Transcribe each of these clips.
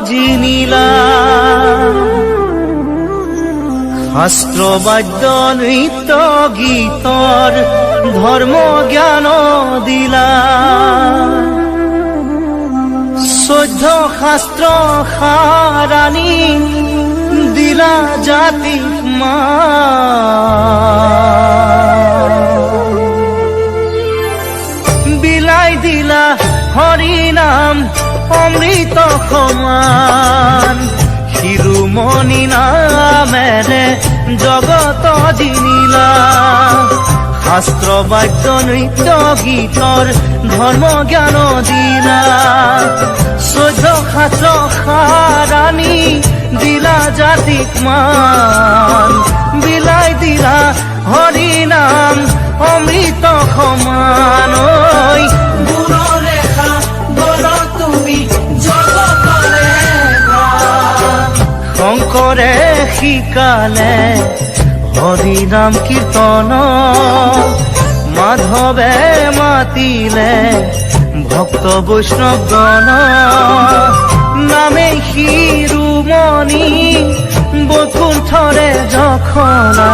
জগত জিনিলা শাস্ত্ৰ বাদ্য নৃত্য গীতৰ ধৰ্ম জ্ঞান দিলা চৈধ্য শাস্ত্ৰ সাৰাণী দিলা জাতিক মা। বিলাই দিলা হৰি নাম অমৃত সমান শিৰোমণি নামেৰে জগত জিনিলা। শাস্ত্ৰ বাদ্য, নৃত্য গীতৰ ধৰ্ম জ্ঞান, দিলা। চৈধ্য শাস্ত্ৰ সাৰাণী দিলা জাতিক মান। বিলাই দিলা হৰি নাম অমৃত সমান। ঐ শংকৰে শিকালে হৰি নাম কীৰ্তন মাধৱে মাতিলে ভক্ত বৈষ্ণৱ গণ নামে শিৰোমণি বৈকুণ্ঠৰে জখলা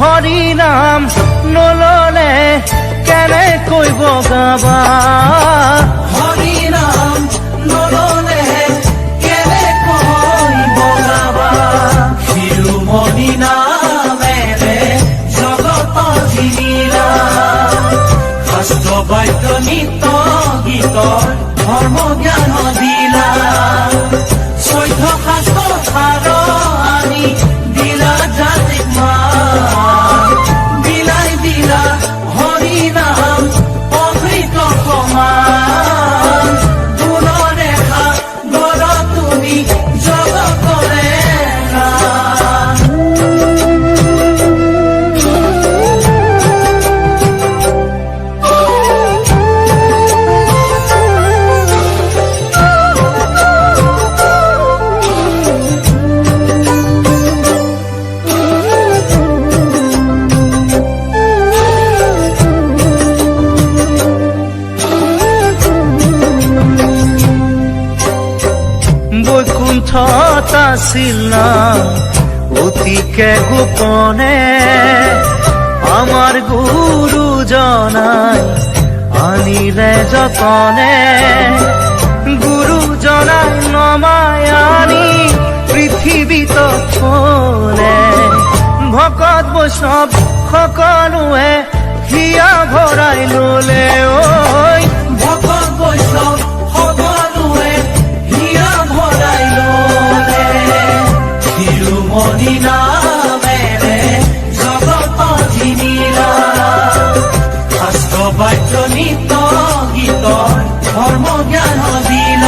হৰি নাম নললে কেনেকৈ বগাবা নিত্য গীতৰ ধৰ্ম জ্ঞান গুৰুজনাই আনিলে যতনে। গুৰুজনাই নমাই আনি পৃথিৱীত থলে ভকত বৈষ্ণৱ সকলোৱে হিয়া ভৰাই ললে ঐ ভকত বৈষ্ণৱ সকলোৱে হিয়া ভৰাই ললে শিৰোমণি নামেৰে নিত্য গীতৰ ধৰ্ম জ্ঞান দিলা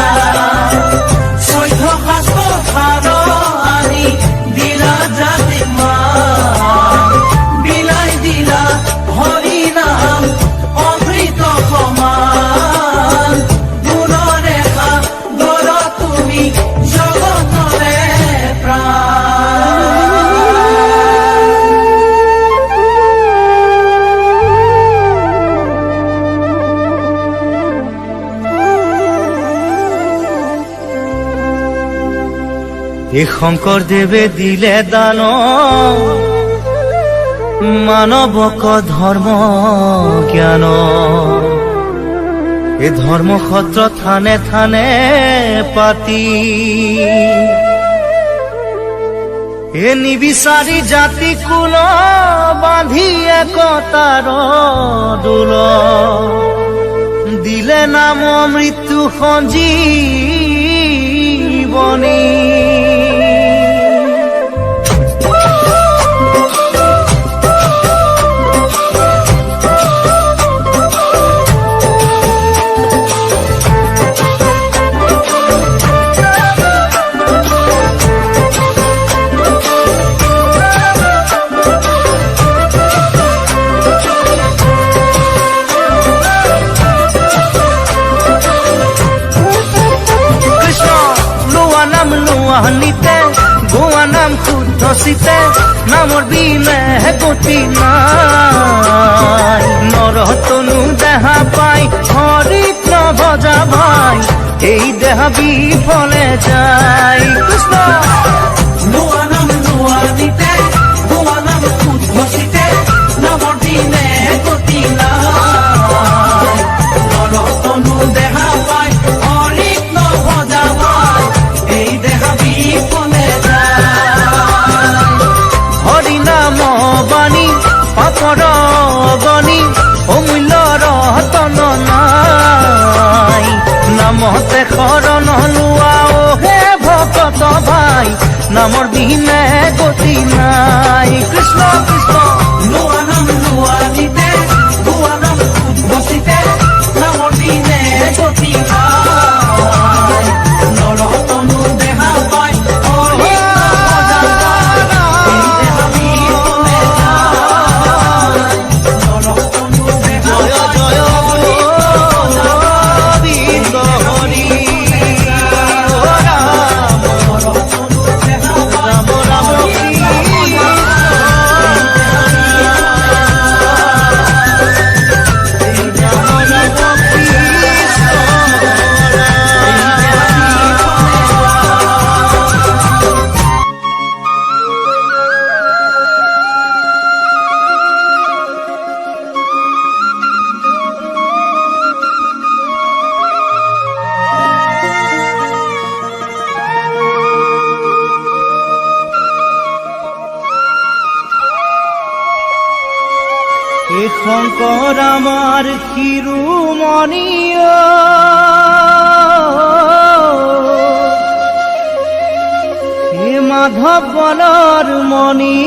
এই শংকৰদেৱে দিলে দান। মানৱক ধৰ্ম জ্ঞান। এই ধৰ্ম সত্ৰ থানে থানে পাতি। এ নিবিচাৰি জাতি কুল বান্ধি একতাৰ দোল। দিলে নাম মৃত্যু সঞ্জীৱনী গতি নাই নরতনু দেহা পাই হরিত নভজা ভাই এই দেহা বিফলে যায় কৃষ্ণ আমার কিরুমণীয় হে মাধব বলার মণি।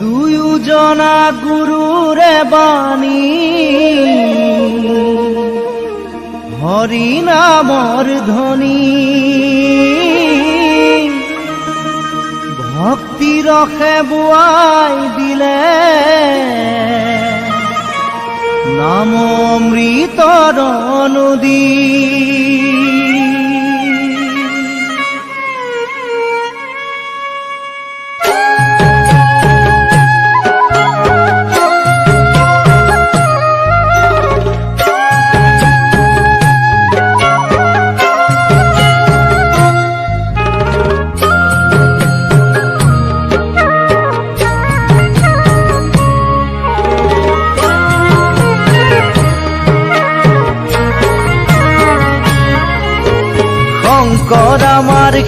দুজনা গুরুরে বাণী। হরিনামর ধনী রখে বুয়াই দিলে। নাম অমৃত নদী।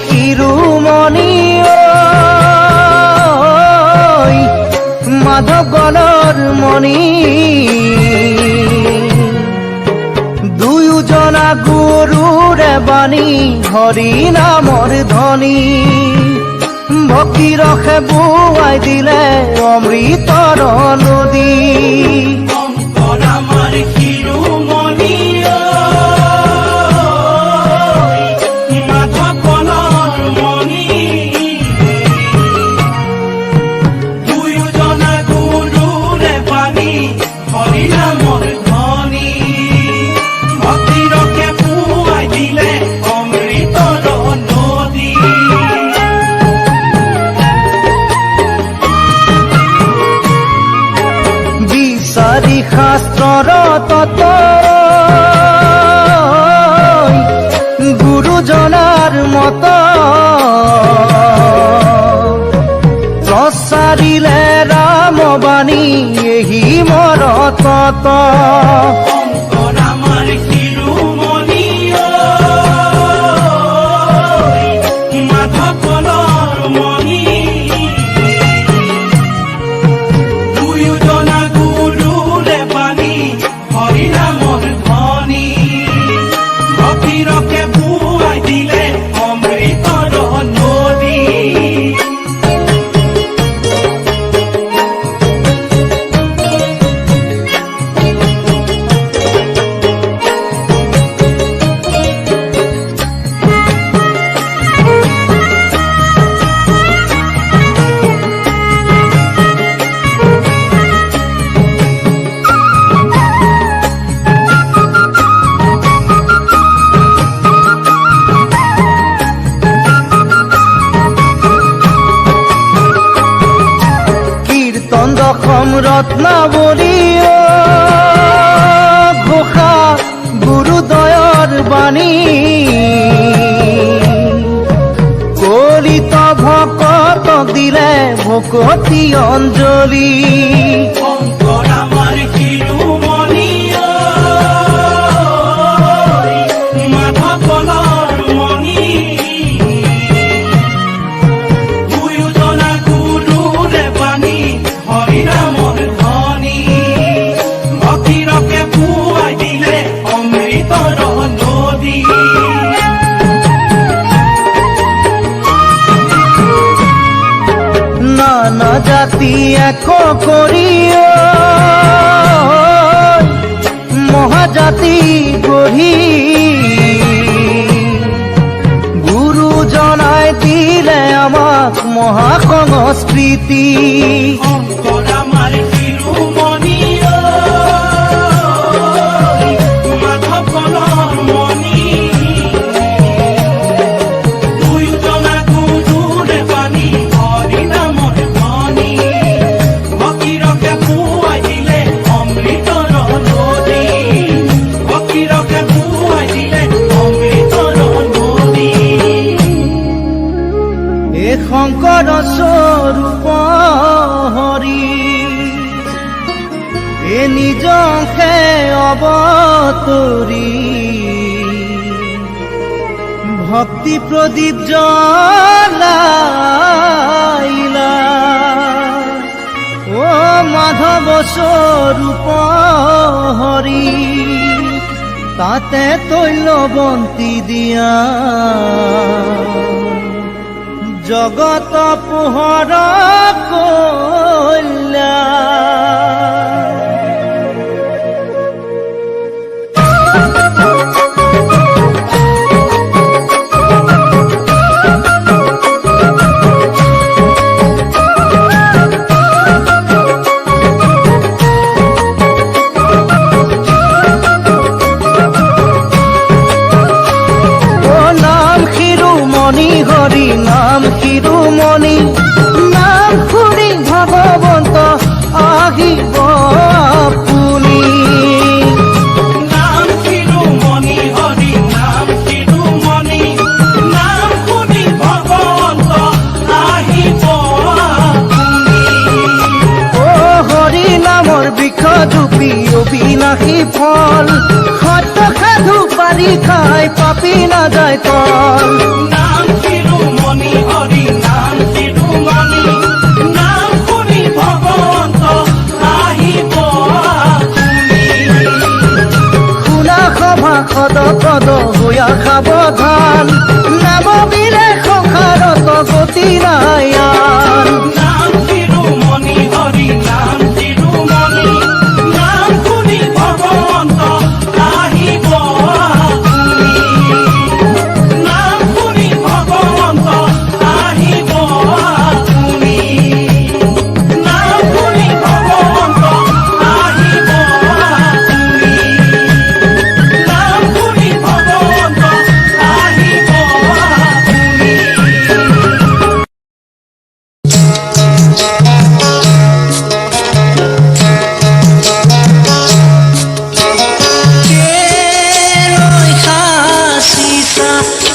কি রুমণি মাধব গণর মণি। দুজনা গুরুর বাণী, হরি নামৰ ধনী ভক্তি ৰখে বুৱাই দিলে অমৃতৰ অনু দুজনার মতো। প্রসারিলে রামবাণী এহি মরতত বলিও ঘোষা গুরুদয়ৰ বাণী। কলিত ভকত দিলে ভকতি অঞ্জলি। করিও। মহাজাতি গঢ়ি গুরুজনাই দিলে আমাক মহাসংস্কৃতি ভক্তি প্রদীপ জলাইলা ও মাধব স্বরূপ হরি তাতে তৈল বন্তি দিয়া। জগত পোহর কর ফল। হত সাধু পাৰি খাই পাপি নাযায় তল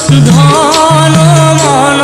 સુધાનો મન